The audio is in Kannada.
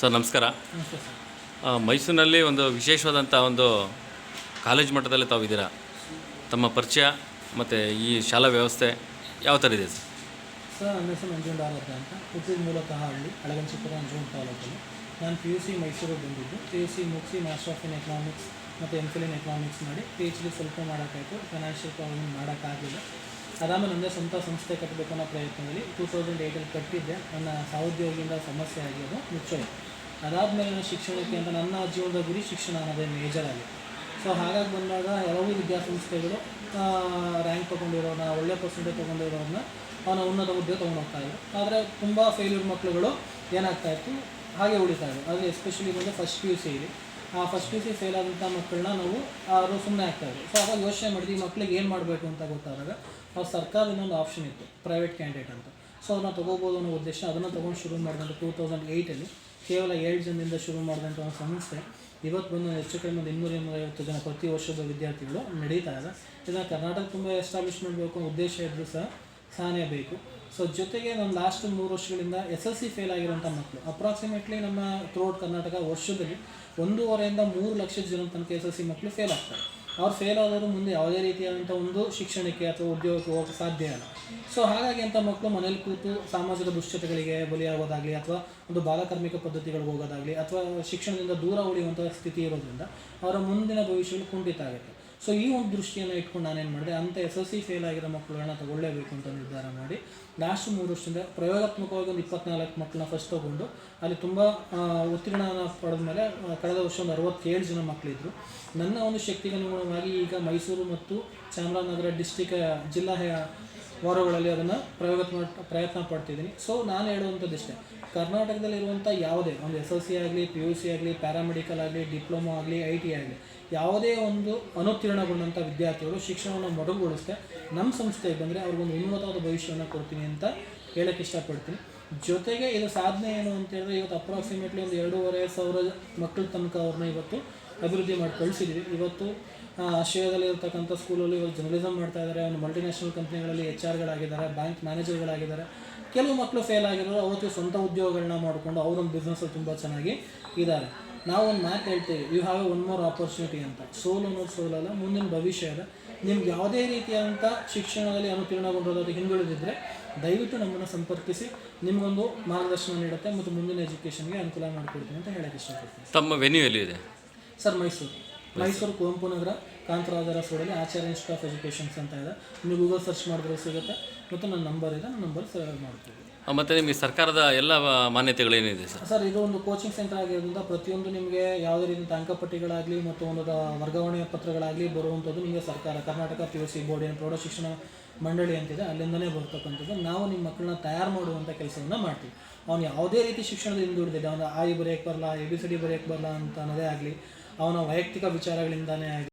ಸರ್, ನಮಸ್ಕಾರ. ಸರ್ ಮೈಸೂರಿನಲ್ಲಿ ಒಂದು ವಿಶೇಷವಾದಂಥ ಒಂದು ಕಾಲೇಜ್ ಮಟ್ಟದಲ್ಲಿ ತಾವು ಇದ್ದೀರಾ? ತಮ್ಮ ಪರಿಚಯ ಮತ್ತು ಈ ಶಾಲಾ ವ್ಯವಸ್ಥೆ ಯಾವ ಥರ ಇದೆ ಸರ್? ಸರ್, ನನ್ನ ಹೆಸರು ನಂಜುಂಡ ಆಲೋಕ ಅಂತ. ಹುಟ್ಟಿದ ಮೂಲತಃ ಹಳ್ಳಿ ಅಳಗಂಚಿಪುರ ನಂಜುಂಡ ತಾಲೂಕಲ್ಲಿ. ನಾನು ಪಿ ಯು ಸಿ ಮೈಸೂರಿಗೆ ಬಂದಿದ್ದು. ಪಿ ಯು ಸಿ ಮುಗಿಸಿ ಮಾಸ್ಟರ್ ಆಫ್ ಇನ್ ಎಕನಾಮಿಕ್ಸ್ ಮತ್ತು ಎಂ ಫಿಲ್ ಇನ್ ಎಕನಾಮಿಕ್ಸ್ ಮಾಡಿ ಪಿ ಎಚ್ ಡಿ ಸ್ವಲ್ಪ ಮಾಡೋಕ್ಕಾಯಿತು. ಫೈನಾನ್ಷಿಯಲ್ ಪ್ರಾಬ್ಲಮ್ ಮಾಡೋಕ್ಕಾಗಲಿಲ್ಲ. ಅದಾದಮೇಲೆ ನನ್ನದೇ ಸ್ವಂತ ಸಂಸ್ಥೆ ಕಟ್ಟಬೇಕು ಅನ್ನೋ ಪ್ರಯತ್ನದಲ್ಲಿ ಟೂ ತೌಸಂಡ್ ಏಯ್ಟಲ್ಲಿ ಕಟ್ಟಿದ್ದೆ. ನನ್ನ ಸಹೋದ್ಯೋಗಿಯಿಂದ ಸಮಸ್ಯೆ ಆಗಿ ಅದು ಮುಚ್ಚೋಯ್ತು ಅದಾದಮೇಲೆ ನಾನು ಶಿಕ್ಷಣಕ್ಕೆ ಅಂತ ನನ್ನ ಜೀವನದ ಗುರಿ ಶಿಕ್ಷಣ ಅನ್ನೋದೇ ಮೇಜರ್ ಆಗಿ ಸೊ ಹಾಗಾಗಿ ಬಂದಾಗ ಹಲವು ವಿದ್ಯಾಸಂಸ್ಥೆಗಳು ರ್ಯಾಂಕ್ ತೊಗೊಂಡಿರೋನ ಒಳ್ಳೆ ಪರ್ಸೆಂಟೇಜ್ ತೊಗೊಂಡಿರೋರನ್ನ ಅವನ ಉನ್ನತ ಹುದ್ದೆ ತೊಗೊಂಡು ಹೋಗ್ತಾ ಇದ್ರು. ಆದರೆ ತುಂಬ ಫೇಲ್ಯೂರ್ ಮಕ್ಕಳುಗಳು ಏನಾಗ್ತಾ ಇತ್ತು? ಹಾಗೆ ಉಳಿತಾ ಇದ್ರು. ಅದು ಎಸ್ಪೆಷಲಿ ಬಂದು ಫಸ್ಟ್ ಪಿ ಯು ಸಿಲಿ ಆ first P U C fail ಆದಂಥ ಮಕ್ಕಳನ್ನ ನಾವು ಅವರು ಸುಮ್ಮನೆ ಆಗ್ತಾಯಿದ್ರು ಸೊ ಅವಾಗ ಯೋಚನೆ ಮಾಡಿದ್ವಿ ಮಕ್ಳಿಗೆ ಏನು ಮಾಡಬೇಕು ಅಂತ ಗೊತ್ತಾದಾಗ ಅವ್ರ ಸರ್ಕಾರ ಇನ್ನೊಂದು ಆಪ್ಷನ್ ಇತ್ತು ಪ್ರೈವೇಟ್ ಕ್ಯಾಂಡಿಡೇಟ್ ಅಂತ. ಸೊ ಅದನ್ನ ತೊಗೋಬೋದು ಅನ್ನೋ ಉದ್ದೇಶ ಅದನ್ನು ತೊಗೊಂಡು ಶುರು ಮಾಡಿದಂಥ ಟೂ ತೌಸಂಡ್ ಏಯ್ಟಲ್ಲಿ ಕೇವಲ ಏಳು ಜನದಿಂದ ಶುರು ಮಾಡಿದಂಥ ಒಂದು ಸಂಸ್ಥೆ. ಇವತ್ತು ಬಂದು ಹೆಚ್ಚು ಕಡಿಮೆ ಒಂದು ಇನ್ನೂರ ಇನ್ನೂರೈವತ್ತು ಜನ ಪ್ರತಿ ವರ್ಷದ ವಿದ್ಯಾರ್ಥಿಗಳು ನಡೀತಾ ಇದೆ. ಇದನ್ನು ಕರ್ನಾಟಕ ತುಂಬ ಎಸ್ಟಾಬ್ಲಿಷ್ ಮಾಡಬೇಕು ಅನ್ನೋ ಉದ್ದೇಶ ಇದ್ದರೂ ಸಹ ಸಹನೆ ಬೇಕು. ಸೊ ಜೊತೆಗೆ ನಮ್ಮ ಲಾಸ್ಟ್ ಮೂರು ವರ್ಷಗಳಿಂದ ಎಸ್ ಎಲ್ ಸಿ ಫೇಲ್ ಆಗಿರೋಂಥ ಮಕ್ಕಳು ಅಪ್ರಾಕ್ಸಿಮೇಟ್ಲಿ ನಮ್ಮ ಥ್ರೂಔಟ್ ಕರ್ನಾಟಕ ವರ್ಷದಲ್ಲಿ ಒಂದೂವರೆಯಿಂದ ಮೂರು ಲಕ್ಷ ಜನ ತನಕ ಎಸ್ ಎಲ್ ಸಿ ಮಕ್ಕಳು ಫೇಲ್ ಆಗ್ತಾರೆ. ಅವ್ರು ಫೇಲ್ ಆದವರು ಮುಂದೆ ಯಾವುದೇ ರೀತಿಯಾದಂಥ ಒಂದು ಶಿಕ್ಷಣಕ್ಕೆ ಅಥವಾ ಉದ್ಯೋಗಕ್ಕೆ ಹೋಗೋಕೆ ಸಾಧ್ಯ ಇಲ್ಲ. ಸೊ ಹಾಗಾಗಿ ಅಂಥ ಮಕ್ಕಳು ಮನೇಲಿ ಕೂತು ಸಾಮಾಜಿಕ ದುಶ್ಚತೆಗಳಿಗೆ ಬಲಿಯಾಗೋದಾಗಲಿ ಅಥವಾ ಒಂದು ಬಾಲಕಾರ್ಮಿಕ ಪದ್ಧತಿಗಳಿಗೆ ಹೋಗೋದಾಗಲಿ ಅಥವಾ ಶಿಕ್ಷಣದಿಂದ ದೂರ ಉಳಿಯುವಂಥ ಸ್ಥಿತಿ ಇರೋದ್ರಿಂದ ಅವರ ಮುಂದಿನ ಭವಿಷ್ಯಗಳು ಕುಂಠಿತ ಆಗುತ್ತೆ. ಸೊ ಈ ಒಂದು ದೃಷ್ಟಿಯನ್ನು ಇಟ್ಕೊಂಡು ನಾನು ಏನು ಮಾಡಿದೆ, ಅಂತ ಎಸ್ ಎಲ್ ಸಿ ಫೇಲ್ ಆಗಿರೋ ಮಕ್ಕಳನ್ನ ತಗೊಳ್ಳೇಬೇಕು ಅಂತ ನಿರ್ಧಾರ ಮಾಡಿ ಲಾಸ್ಟ್ ಮೂರು ವರ್ಷದಿಂದ ಪ್ರಯೋಗಾತ್ಮಕವಾಗಿ ಒಂದು ಇಪ್ಪತ್ನಾಲ್ಕು ಮಕ್ಕಳನ್ನ ಫಸ್ಟ್ ತೊಗೊಂಡು, ಅಲ್ಲಿ ತುಂಬ ಉತ್ತೀರ್ಣನ ಪಡೆದ ಮೇಲೆ ಕಳೆದ ವರ್ಷ ಒಂದು ಅರವತ್ತೇಳು ಜನ ಮಕ್ಕಳಿದ್ರು ನನ್ನ ಒಂದು ಶಕ್ತಿಗೆ ಅನುಗುಣವಾಗಿ ಈಗ ಮೈಸೂರು ಮತ್ತು ಚಾಮರಾಜನಗರ ಡಿಸ್ಟಿಕ್ ಜಿಲ್ಲಾ ವಾರಗಳಲ್ಲಿ ಅದನ್ನು ಪ್ರಯೋಗ ಪ್ರಯತ್ನ ಪಡ್ತಿದ್ದೀನಿ. ಸೊ ನಾನು ಹೇಳುವಂಥದ್ದಿಷ್ಟೇ ಕರ್ನಾಟಕದಲ್ಲಿರುವಂಥ ಯಾವುದೇ ಒಂದು ಎಸ್ ಎಲ್ ಸಿ ಆಗಲಿ ಪಿ ಯು ಸಿ ಆಗಲಿ ಪ್ಯಾರಾಮೆಡಿಕಲ್ ಆಗಲಿ ಡಿಪ್ಲೊಮಾ ಆಗಲಿ ಐ ಟಿ ಆಗಲಿ, ಯಾವುದೇ ಒಂದು ಅನುತ್ತೀರ್ಣಗೊಂಡಂಥ ವಿದ್ಯಾರ್ಥಿಗಳು ಶಿಕ್ಷಣವನ್ನು ಮೊಡಗುಗೊಳಿಸ್ತೇ ನಮ್ಮ ಸಂಸ್ಥೆಗೆ ಬಂದರೆ ಅವ್ರಿಗೊಂದು ಉನ್ನತವಾದ ಭವಿಷ್ಯವನ್ನು ಕೊಡ್ತೀನಿ ಅಂತ ಹೇಳಕ್ಕೆ ಇಷ್ಟಪಡ್ತೀನಿ. ಜೊತೆಗೆ ಇದು ಸಾಧನೆ ಏನು ಅಂತ ಹೇಳಿದ್ರೆ ಇವತ್ತು ಅಪ್ರಾಕ್ಸಿಮೇಟ್ಲಿ ಒಂದು ಎರಡೂವರೆ ಸಾವಿರ ಮಕ್ಕಳ ತನಕ ಅವ್ರನ್ನ ಇವತ್ತು ಅಭಿವೃದ್ಧಿ ಮಾಡಿ ಕಳಿಸಿದ್ದೀವಿ ಇವತ್ತು ಆಶ್ರಯದಲ್ಲಿ ಇರತಕ್ಕಂಥ ಸ್ಕೂಲಲ್ಲಿ ಇವತ್ತು ಜರ್ನಲಿಸಮ್ ಮಾಡ್ತಾ ಇದ್ದಾರೆ ಒಂದು ಮಲ್ಟಿನ್ಯಾಷನಲ್ ಕಂಪ್ನಿಗಳಲ್ಲಿ ಎಚ್ ಆರ್ಗಳಾಗಿದ್ದಾರೆ ಬ್ಯಾಂಕ್ ಮ್ಯಾನೇಜರ್ಗಳಾಗಿದ್ದಾರೆ ಕೆಲವು ಮಕ್ಕಳು ಫೇಲ್ ಆಗಿರೋರು ಅವತ್ತು ಸ್ವಂತ ಉದ್ಯೋಗಗಳನ್ನ ಮಾಡಿಕೊಂಡು ಅವರೊಂದು ಬಿಸ್ನೆಸ್ಸಲ್ಲಿ ತುಂಬ ಚೆನ್ನಾಗಿ ಇದ್ದಾರೆ. ನಾವು ಒಂದು ಮಾತು ಹೇಳ್ತೀವಿ you have one more opportunity ಅಂತ. ಸೋಲು ಅನ್ನೋದು ಸೋಲಲ್ಲ, ಮುಂದಿನ ಭವಿಷ್ಯ ಇದೆ. ನಿಮ್ಗೆ ಯಾವುದೇ ರೀತಿಯಾದಂಥ ಶಿಕ್ಷಣದಲ್ಲಿ ಅನುತೀರ್ಣಗೊಂಡಿರೋದು ಹಿಂದುಳಿದಿದ್ದರೆ ದಯವಿಟ್ಟು ನಮ್ಮನ್ನು ಸಂಪರ್ಕಿಸಿ ನಿಮಗೊಂದು ಮಾರ್ಗದರ್ಶನ ನೀಡುತ್ತೆ ಮತ್ತು ಮುಂದಿನ ಎಜುಕೇಷನ್ಗೆ ಅನುಕೂಲ ಮಾಡಿಕೊಡ್ತೀನಿ ಅಂತ ಹೇಳಕ್ಕೆ ಇಷ್ಟಪಡ್ತೀನಿ. ತಮ್ಮ ವೆನ್ಯೂ ಎಲ್ಲಿದೆ ಸರ್ ಮೈಸೂರು. ಮೈಸೂರು ಕುವೆಂಪು ನಗರ ಕಾಂತರಾಜರ ಸೋಡಲ್ಲಿ ಆಚಾರ್ಯ ಇನ್ಸ್ಟಿಟ್ಯೂಟ್ ಆಫ್ ಎಜುಕೇಷನ್ಸ್ ಅಂತ ಇದೆ. ನೀವು ಗೂಗಲ್ ಸರ್ಚ್ ಮಾಡಿದ್ರೆ ಸಿಗುತ್ತೆ ಮತ್ತು ನನ್ನ ನಂಬರ್ ಇದೆ ನನ್ನ ನಂಬರ್ ಸರ್ವ್ ಮಾಡ್ತೀವಿ. ಮತ್ತು ನಿಮಗೆ ಸರ್ಕಾರದ ಎಲ್ಲ ಮಾನ್ಯತೆಗಳೇನಿದೆ ಸರ್? ಸರ್, ಇದು ಒಂದು ಕೋಚಿಂಗ್ ಸೆಂಟರ್ ಆಗಿರೋದ್ರಿಂದ ಪ್ರತಿಯೊಂದು ನಿಮಗೆ ಯಾವುದೇ ರೀತಿಯ ಅಂಕಪಟ್ಟಿಗಳಾಗಲಿ ಮತ್ತು ಒಂದು ವರ್ಗಾವಣೆ ಪತ್ರಗಳಾಗಲಿ ಬರುವಂಥದ್ದು ನಿಮಗೆ ಸರ್ಕಾರ, Karnataka P U C board ಏನು ಪ್ರೌಢ ಶಿಕ್ಷಣ ಮಂಡಳಿ ಅಂತಿದೆ, ಅಲ್ಲಿಂದಲೇ ಬರ್ತಕ್ಕಂಥದ್ದು. ನಾವು ನಿಮ್ಮ ಮಕ್ಕಳನ್ನ ತಯಾರು ಮಾಡುವಂಥ ಕೆಲಸವನ್ನು ಮಾಡ್ತೀವಿ. ಅವನು ಯಾವುದೇ ರೀತಿ ಶಿಕ್ಷಣದ ಹಿಂದುಳಿದಿದೆ ಅವನು ಆಯಿ ಬರೆಯೋಕ್ಕೆ ಬರಲ್ಲ ಎ ಬಿ ಸಿ ಡಿ ಬರೆಯೋಕ್ಕೆ ಬರಲ್ಲ ಅಂತ ಅನ್ನೋದೇ ಆಗಲಿ, ಅವನ ವೈಯಕ್ತಿಕ ವಿಚಾರಗಳಿಂದಾನೇ ಆಗಲಿ